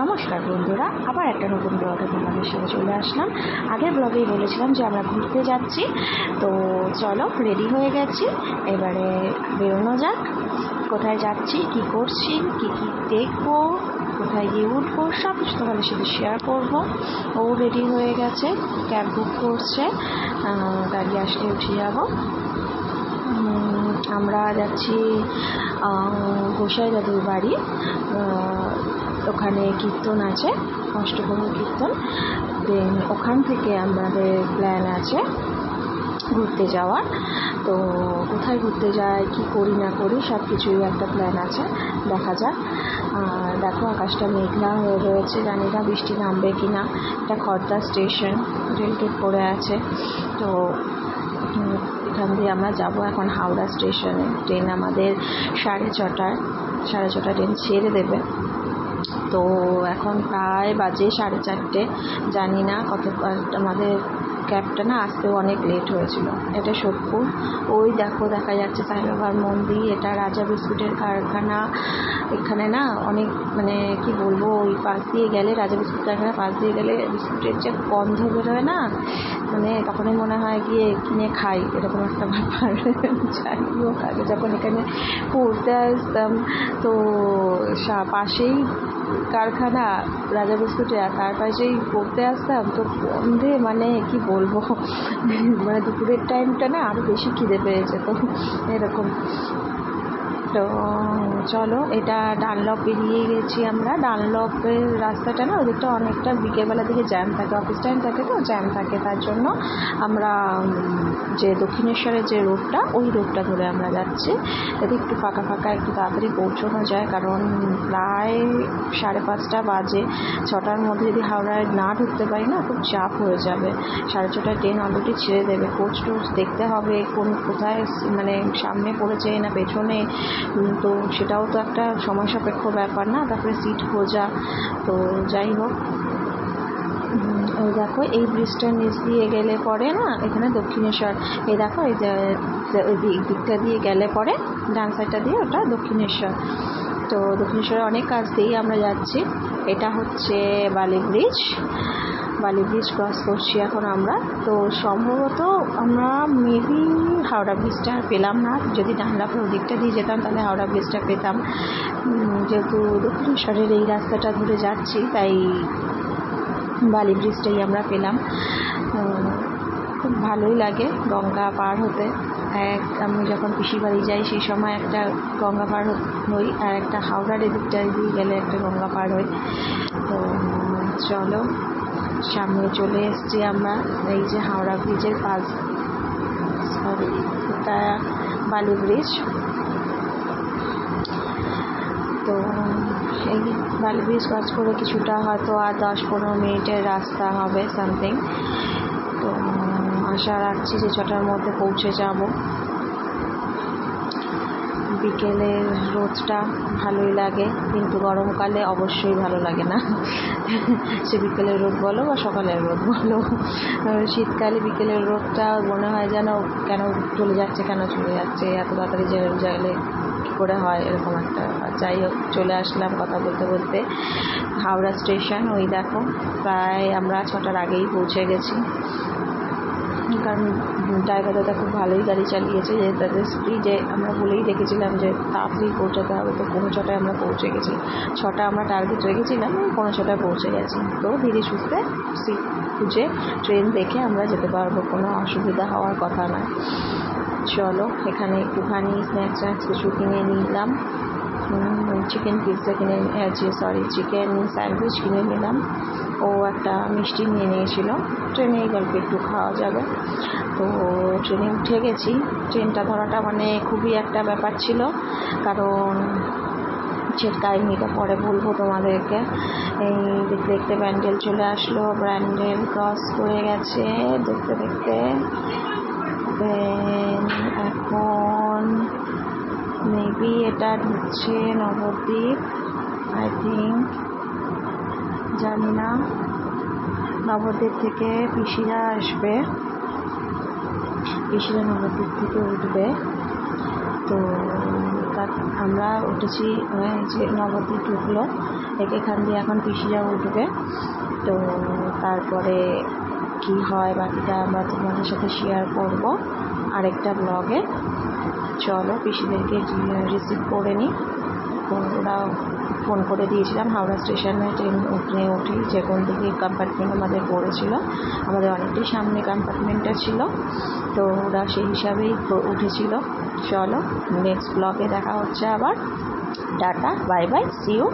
নমস্কার বন্ধুরা, আবার একটা নতুন ব্লগে তোমাদের সাথে চলে আসলাম। আগের ব্লগেই বলেছিলাম যে আমরা ঘুরতে যাচ্ছি। তো চলো রেডি হয়ে গেছি। এবারে বেরোনো যাক। কোথায় যাচ্ছি, কি করছি, কি কি দেখব, কোথায় গিয়ে উঠবো, সব কিছু তোমাদের সাথে শেয়ার করব। ও রেডি হয়ে গেছে ক্যাব বুক করছে গাড়ি আসলে উঠে যাব। আমরা যাচ্ছি গোসাই দাদুর বাড়ি। ওখানে কীর্তন আছে অষ্টপ্রহর কীর্তন। দেন ওখান থেকে আমাদের প্ল্যান আছে ঘুরতে যাওয়ার। তো কোথায় ঘুরতে যাই, কি করি না করি সব কিছুই একটা প্ল্যান আছে, দেখা যাক। আর দেখো আকাশটা মেঘলা হয়ে রয়েছে, জানি না বৃষ্টি নামবে কি না এটা খড়দা স্টেশন রেলগেট পড়ে আছে। তো এখান দিয়ে আমরা যাব এখন হাওড়া স্টেশনে। ট্রেন আমাদের সাড়ে ছটায়, সাড়ে ছটা ট্রেন ছেড়ে দেবে। তো এখন প্রায় বাজে সাড়ে চারটে, জানি না কত আমাদের ক্যাবটা না আসতেও অনেক লেট হয়েছিল। এটা সোদপুর। ওই দেখো, দেখা যাচ্ছে সাই বাবার মন্দির, এটা রাজা বিস্কুটের কারখানা। এখানে না অনেক মানে কি বলব, ওই পাশ দিয়ে গেলে রাজা বিস্কুট কারখানা, পাশ দিয়ে গেলে বিস্কুটের যে গন্ধ বেরোয় না মানে তখনই মনে হয় গিয়ে কিনে খাই, এরকম একটা ব্যাপার। যাই হোক, আগে যখন এখানে পড়তে আসতাম, তো পাশেই কারখানা, রাজা বিস্কুটে আর তার পাশেই পড়তে আসতাম, তো গন্ধে মানে কি বলব? মানে দুপুরের টাইমটা না আরও বেশি খিদে পেয়েছে তো, এরকম। তো, চলো, এটা ডানলপ বেরিয়ে গেছি আমরা। ডানলপের রাস্তাটা না, ওদিকটা অনেকটা বিকেলবেলা দিকে জ্যাম থাকে অফিস টাইম থাকে তো, জ্যাম থাকে। তার জন্য আমরা যে দক্ষিণেশ্বরের যে রোডটা, ওই রোডটা ধরে আমরা যাচ্ছি। যাতে একটু ফাঁকা ফাঁকা, একটু তাড়াতাড়ি পৌঁছানো যায়, কারণ প্রায় সাড়ে পাঁচটা বাজে। ছটার মধ্যে যদি হাওড়ায় না ঢুকতে পারি না, খুব চাপ হয়ে যাবে। সাড়ে ছটায় ট্রেন অলরেডি ছেড়ে দেবে। কোচ টোচ দেখতে হবে, কোন, কোথায় মানে সামনে পড়েছে না পেছনে। তো সেটাও তো একটা সময় সাপেক্ষ ব্যাপার না, তারপরে সিট খোঁজা, তো যাই হোক। ওই দেখো, এই ব্রিজটার নিচ দিয়ে গেলে পরে না, এখানে দক্ষিণেশ্বর, এই দেখো, এই যে দিকটা দিয়ে গেলে পরে, ডান সাইডটা দিয়ে ওটা দক্ষিণেশ্বর। তো দক্ষিণেশ্বরে অনেক কাজ দিয়েই আমরা যাচ্ছি। এটা হচ্ছে বালি ব্রিজ। বালি ব্রিজ ক্রস করছি এখন আমরা। তো সম্ভবত আমরা মেবি হাওড়া ব্রিজটা আর পেলাম না। যদি ডানলাপের ওদিকটা দিয়ে যেতাম, তাহলে হাওড়া ব্রিজটা পেতাম। যেহেতু দক্ষিণেশ্বরের এই রাস্তাটা ধরে যাচ্ছি, তাই বালি ব্রিজটাই আমরা পেলাম। খুব ভালোই লাগে গঙ্গা পার হতে। এক, আমি যখন পিসির বাড়ি যাই, সেই সময় একটা গঙ্গা পার হই, আর একটা হাওড়ার এদিকটা দিয়ে গেলে একটা গঙ্গা পার হই। তো চলো। সামনে চলে এসছি আমরা। এই যে হাওড়া ব্রিজের পাশ। সরি বালি ব্রিজ। তো এই বালি ব্রিজ ক্রস করে কিছুটা হয়তো আর দশ পনেরো মিনিটের রাস্তা হবে সামথিং তো আশা রাখছি যে ছটার মধ্যে পৌঁছে যাব। বিকেলের রোদটা ভালোই লাগে, কিন্তু গরমকালে অবশ্যই ভালো লাগে না। সে বিকেলের রোদ বলো বা সকালের রোদ বলো। শীতকালে বিকেলের রোদটা মনে হয় যেন কেন চলে যাচ্ছে, কেন চলে যাচ্ছে, এত তাড়াতাড়ি কী করে হয়, এরকম একটা যাই হোক, চলে আসলাম কথা বলতে বলতে। হাওড়া স্টেশন, ওই দেখো, প্রায় আমরা ছটার আগেই পৌঁছে গেছি। কারণ ড্রাইভার দাদা খুব ভালোই গাড়ি চালিয়েছে, যে তাদের স্পিডে আমরা বলেই দেখেছিলাম যে তাড়াতাড়ি পৌঁছাতে হবে, তো পৌনে ছটায় আমরা পৌঁছে গেছি। ছটা আমরা টার্গেট রেখেছিলাম পৌনে ছটায় পৌঁছে গেছি। তো ধীরে সুস্থে সিট খুঁজে ট্রেন দেখে আমরা যেতে পারব, কোনো অসুবিধা হওয়ার কথা নয়। চলো, এখানে একটুখানি স্ন্যাক্স স্ন্যাক্স কিছু কিনে নিলাম। চিকেন পিৎজা কিনে সরি চিকেন স্যান্ডউইচ কিনে নিলাম। ও একটা মিষ্টি নিয়ে নিয়েছিল। ট্রেনে এই গল্পে একটু খাওয়া যাবে। তো ট্রেনে উঠে গেছি। ট্রেনটা ধরাটা মানে খুবই একটা ব্যাপার ছিল। কারণ সে কাহিনিটা পরে বলব তোমাদেরকে। এই দেখতে দেখতে ব্যান্ডেল চলে আসলো। ব্যান্ডেল ক্রস করে গেছে। দেখতে দেখতে এখন মেবি এটা ঢুকছে নবদ্বীপ আই থিঙ্ক জানি না। নবদ্বীপ থেকে পিসিরা আসবে। পিসিরা নবদ্বীপ থেকে উঠবে। তো, তা আমরা উঠেছি যে নবদ্বীপ ঢুকলো এখান দিয়ে এখন পিসিরা উঠবে। তো, তারপরে কি হয় বাকিটা আমরা তোমাদের সাথে শেয়ার করব আরেকটা ব্লগে চলো, পিসিদেরকে রিসিভ করে নিই। ওরা ফোন করে দিয়েছিলাম, হাওড়া স্টেশনে ট্রেন ট্রেনে উঠি যে কোন দিকে কম্পার্টমেন্ট আমাদের পড়েছিল। আমাদের অনেকটাই সামনে কম্পার্টমেন্টটা ছিল, তো ওরা সেই হিসাবেই উঠেছিল। চলো নেক্সট ব্লগে দেখা হচ্ছে আবার। Tata bye bye see you